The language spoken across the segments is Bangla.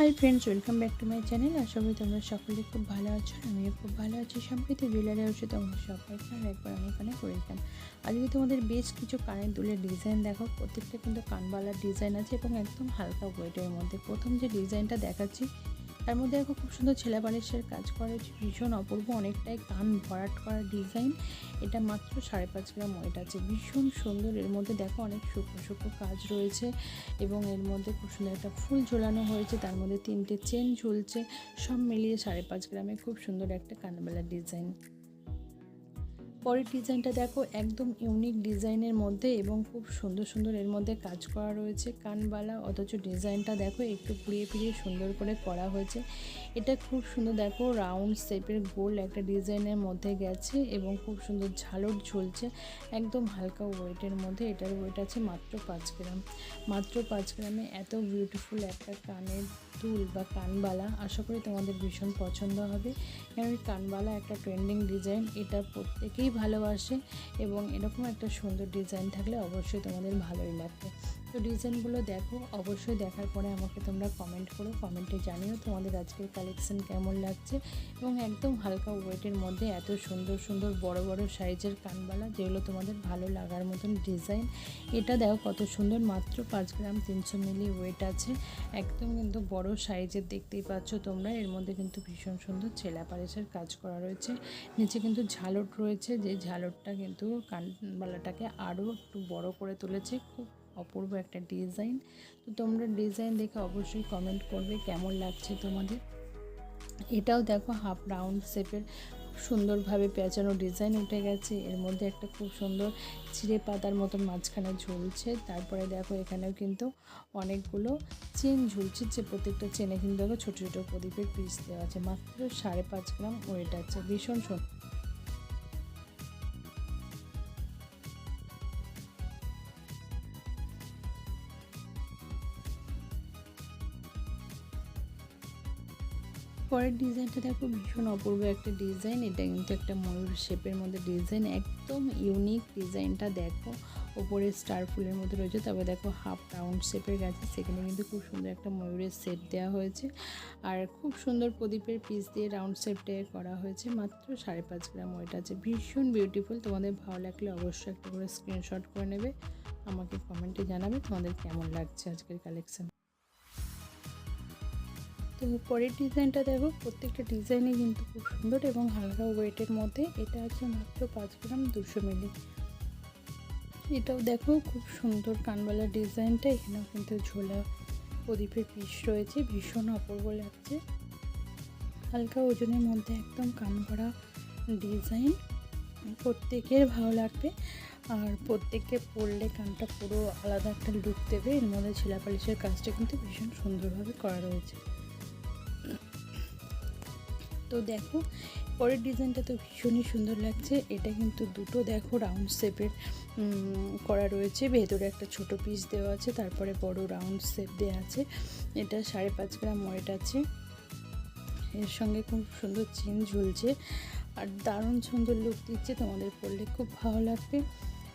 Hi friends welcome back to my channel আশা করি তোমরা সকলে খুব ভালো আছো, আমিও খুব ভালো আছি। সম্প্রতি জুয়েলারি হাউসে তোমাদের সবাইকে আর একবার অনেক অনেক ওয়েলকাম আজকে তোমাদের বেশ কিছু কানের দুলের ডিজাইন দেখো। প্রত্যেকটা কিন্তু কানবালার ডিজাইন আছে এবং একদম হালকা ওয়েটের মধ্যে। প্রথম যে ডিজাইনটা দেখাচ্ছি তার মধ্যে দেখো খুব সুন্দর ছেলে বালিশের কাজ করে, ভীষণ অপূর্ব, অনেকটাই কান ভরাট করা ডিজাইন এটা মাত্র সাড়ে পাঁচ গ্রাম ওয়েট আছে। ভীষণ সুন্দর। এর মধ্যে দেখো অনেক শুকনো শুকনো কাজ রয়েছে এবং এর মধ্যে খুব সুন্দর একটা ফুল ঝোলানো হয়েছে। তার মধ্যে তিনটে চেন ঝুলছে। সব মিলিয়ে সাড়ে পাঁচ গ্রামে খুব সুন্দর একটা কানবেলা ডিজাইন পরের ডিজাইনটা দেখো, একদম ইউনিক ডিজাইনের মধ্যে এবং খুব সুন্দর সুন্দর এর মধ্যে কাজ করা রয়েছে। কানবালা অথচ ডিজাইনটা দেখো, একটু পুড়িয়ে পুড়িয়ে সুন্দর করে করা হয়েছে। এটা খুব সুন্দর দেখো রাউন্ড শেপের গোল একটা ডিজাইনের মধ্যে গেছে এবং খুব সুন্দর ঝালর ঝুলছে। একদম হালকা ওয়েটের মধ্যে, এটার ওয়েট আছে মাত্র পাঁচ গ্রাম। মাত্র পাঁচ গ্রামে এত বিউটিফুল একটা কানের দুল বা কানবালা আশা করি তোমাদের ভীষণ পছন্দ হবে। কারণ এই কানবালা একটা ট্রেন্ডিং ডিজাইন এটা প্রত্যেকেই ভালোবাসে এবং এরকম একটা সুন্দর ডিজাইন থাকলে অবশ্যই তোমাদের ভালোই লাগবে। তো ডিজাইনগুলো দেখো, অবশ্যই দেখার পরে আমাকে তোমরা কমেন্ট করো কমেন্টে জানিও তোমাদের আজকের কালেকশন কেমন লাগছে এবং একদম হালকা ওয়েটের মধ্যে এত সুন্দর সুন্দর বড় বড় সাইজের কানবালা যেগুলো তোমাদের ভালো লাগার মতন ডিজাইন এটা দেখো কত সুন্দর, মাত্র পাঁচ গ্রাম তিনশো মিলি ওয়েট আছে। একদম কিন্তু বড় সাইজের দেখতেই পাচ্ছ তোমরা। এর মধ্যে কিন্তু ভীষণ সুন্দর ছেলা পালিশের কাজ করা রয়েছে। নিচে কিন্তু ঝালট রয়েছে, যে ঝালটটা কিন্তু কানবালাটাকে আরও একটু বড় করে তুলেছে। খুব অপূর্ব একটা ডিজাইন। তো তোমরা ডিজাইন দেখে অবশ্যই কমেন্ট করবে, কেমন লাগছে তোমাদের? এটাও দেখো হাফ রাউন্ড শেপের সুন্দরভাবে পেঁচানো ডিজাইন উঠে গেছে। এর মধ্যে একটা খুব সুন্দর চিড়ে পাতার মতো মাঝখানে ঝুলছে। তারপরে দেখো এখানেও কিন্তু অনেকগুলো চেন ঝুলছে যে প্রত্যেকটা চেনে কিন্তু ছোটো ছোটো প্রদীপের পিস দেওয়া আছে। মাত্র সাড়ে পাঁচ গ্রাম ওয়েট আছে। ভীষণ সুন্দর। পরের ডিজাইনটা দেখো ভীষণ অপূর্ব একটা ডিজাইন। এটা কিন্তু একটা ময়ূর শেপের মধ্যে ডিজাইন। একদম ইউনিক ডিজাইনটা দেখো। ওপরে স্টার ফুলের মধ্যে রয়েছে। তবে দেখো হাফ রাউন্ড শেপের গেছে। সেখানে কিন্তু খুব সুন্দর একটা ময়ূরের শেপ দেওয়া হয়েছে। আর খুব সুন্দর প্রদীপের পিস দিয়ে রাউন্ড শেপটা করা হয়েছে। মাত্র সাড়ে পাঁচ গ্রাম ওইটা আছে। ভীষণ বিউটিফুল তোমাদের ভালো লাগলে অবশ্যই একটা করে স্ক্রিনশট করে নেবে। আমাকে কমেন্টে জানাবে তোমাদের কেমন লাগছে আজকের কালেকশন তো পরের ডিজাইনটা দেখো, প্রত্যেকটা ডিজাইনই কিন্তু খুব সুন্দর এবং হালকা ওয়েটের মধ্যে। এটা আছে মাত্র পাঁচ গ্রাম দুশো মিলি। এটাও দেখো খুব সুন্দর কানবালা ডিজাইনটা। এখানেও কিন্তু ঝোলা প্রদীপের পিস রয়েছে, ভীষণ অপূর্ব লাগছে। হালকা ওজনের মধ্যে একদম কান করা ডিজাইন। প্রত্যেকের ভালো লাগবে। আর প্রত্যেককে পরলে কানটা পুরো আলাদা একটা লুক দেবে। এর মধ্যে ছিলা পালিশের কাজটা কিন্তু ভীষণ সুন্দরভাবে করা রয়েছে। তো দেখো, পরের ডিজাইনটা তো ভীষণই সুন্দর লাগছে। এটা কিন্তু দুটো দেখো রাউন্ড শেপের করা রয়েছে। ভেতরে একটা ছোট পিস দেওয়া আছে, তারপরে বড় রাউন্ড শেপ দেওয়া আছে। এটা সাড়ে পাঁচ গ্রাম ওয়েট আছে। এর সঙ্গে খুব সুন্দর চেন ঝুলছে। আর দারুণ সুন্দর লুক দিচ্ছে, তোমাদের পড়লে খুব ভালো লাগবে।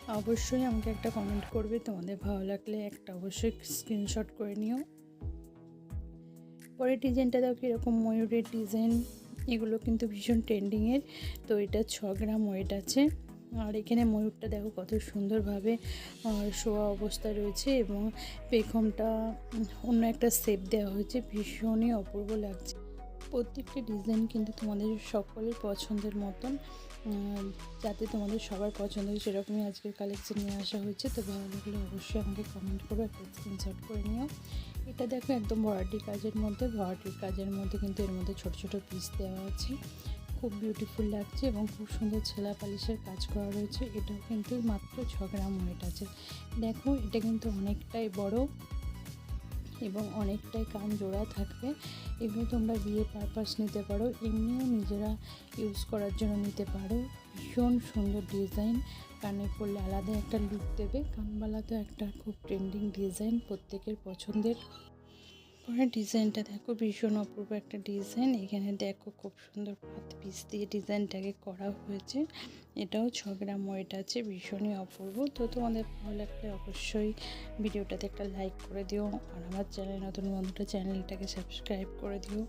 অবশ্যই আমাকে একটা কমেন্ট করবে, তোমাদের ভালো লাগলে একটা অবশ্যই স্ক্রিনশট করে নিও। পরের ডিজাইনটা দেখো কীরকম ময়ূরের ডিজাইন। এগুলো কিন্তু ভীষণ ট্রেন্ডিংয়ের। তো এটা ছ গ্রাম ওয়েট আছে। আর এখানে ময়ূরটা দেখো কত সুন্দরভাবে শোয়া অবস্থায় রয়েছে এবং পেখমটা অন্য একটা সেপ দেওয়া হয়েছে। ভীষণই অপূর্ব লাগছে। প্রত্যেকটা ডিজাইন কিন্তু তোমাদের সকলের পছন্দের মতন যাতে তোমাদের সবার পছন্দ হয় সেরকমই আজকের কালেকশন নিয়ে আসা হয়েছে। তো ভালো লাগলে অবশ্যই আমাকে কমেন্ট করো, একটা স্ক্রিনশট করে নিও। এটা দেখো একদম ভরাটি কাজের মধ্যে ভরাটির কাজের মধ্যে কিন্তু এর মধ্যে ছোট ছোট পিস দেওয়া আছে। খুব বিউটিফুল লাগছে এবং খুব সুন্দর ছেলা পালিশের কাজ করা রয়েছে। এটাও কিন্তু মাত্র ছ গ্রাম ওয়েট আছে। দেখো এটা কিন্তু অনেকটাই বড়। এবং অনেকটাই কান জোড়া থাকবে। এগুলো তোমরা বিয়ে পারপাস নিতে পারো, এমনিও নিজেরা ইউজ করার জন্য নিতে পারো। ভীষণ সুন্দর ডিজাইন কানে পরলে আলাদা একটা লুক দেবে। কানবালা তো একটা খুব ট্রেন্ডিং ডিজাইন প্রত্যেকের পছন্দের। পরের ডিজাইনটা দেখো ভীষণ অপূর্ব একটা ডিজাইন। এখানে দেখো খুব সুন্দর পাত পিস দিয়ে ডিজাইনটাকে করা হয়েছে। এটাও ছ গ্রাম ওয়েট আছে, ভীষণই অপূর্ব। তো তোমাদের ভালো লাগলে অবশ্যই ভিডিওটাতে একটা লাইক করে দিও আর আমার চ্যানেল নতুন বন্ধুটা চ্যানেলটাকে সাবস্ক্রাইব করে দিও।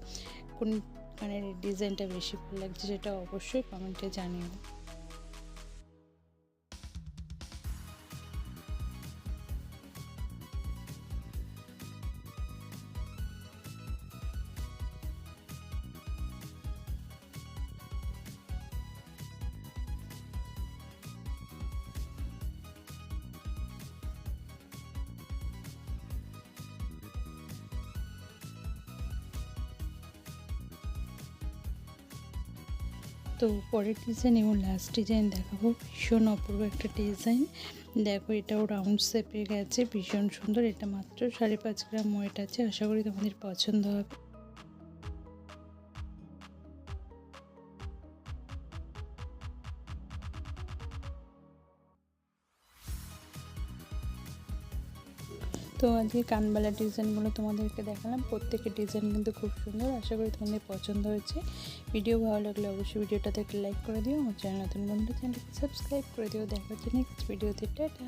কোন কানের ডিজাইনটা বেশি ভালো লাগছে সেটা অবশ্যই কমেন্টে জানিও। তো পরের ডিজাইন এবং লাস্ট ডিজাইন দেখাবো। ভীষণ অপূর্ব একটা ডিজাইন দেখো, এটাও রাউন্ড শেপে গেছে, ভীষণ সুন্দর। এটা মাত্র সাড়ে পাঁচ গ্রাম ওয়েট আছে। আশা করি তোমাদের পছন্দ হবে। তো আজকে কানবালা ডিজাইনগুলো তোমাদেরকে দেখালাম। প্রত্যেকের ডিজাইন কিন্তু খুব সুন্দর। আশা করি তোমাদের পছন্দ হয়েছে। ভিডিও ভালো লাগলে অবশ্যই ভিডিওটাতে একটা লাইক করে দিও। আমার চ্যানেল নতুন বন্ধু চ্যানেলকে সাবস্ক্রাইব করে দিও। দেখা হচ্ছে নেক্সট ভিডিওতে। টাটা!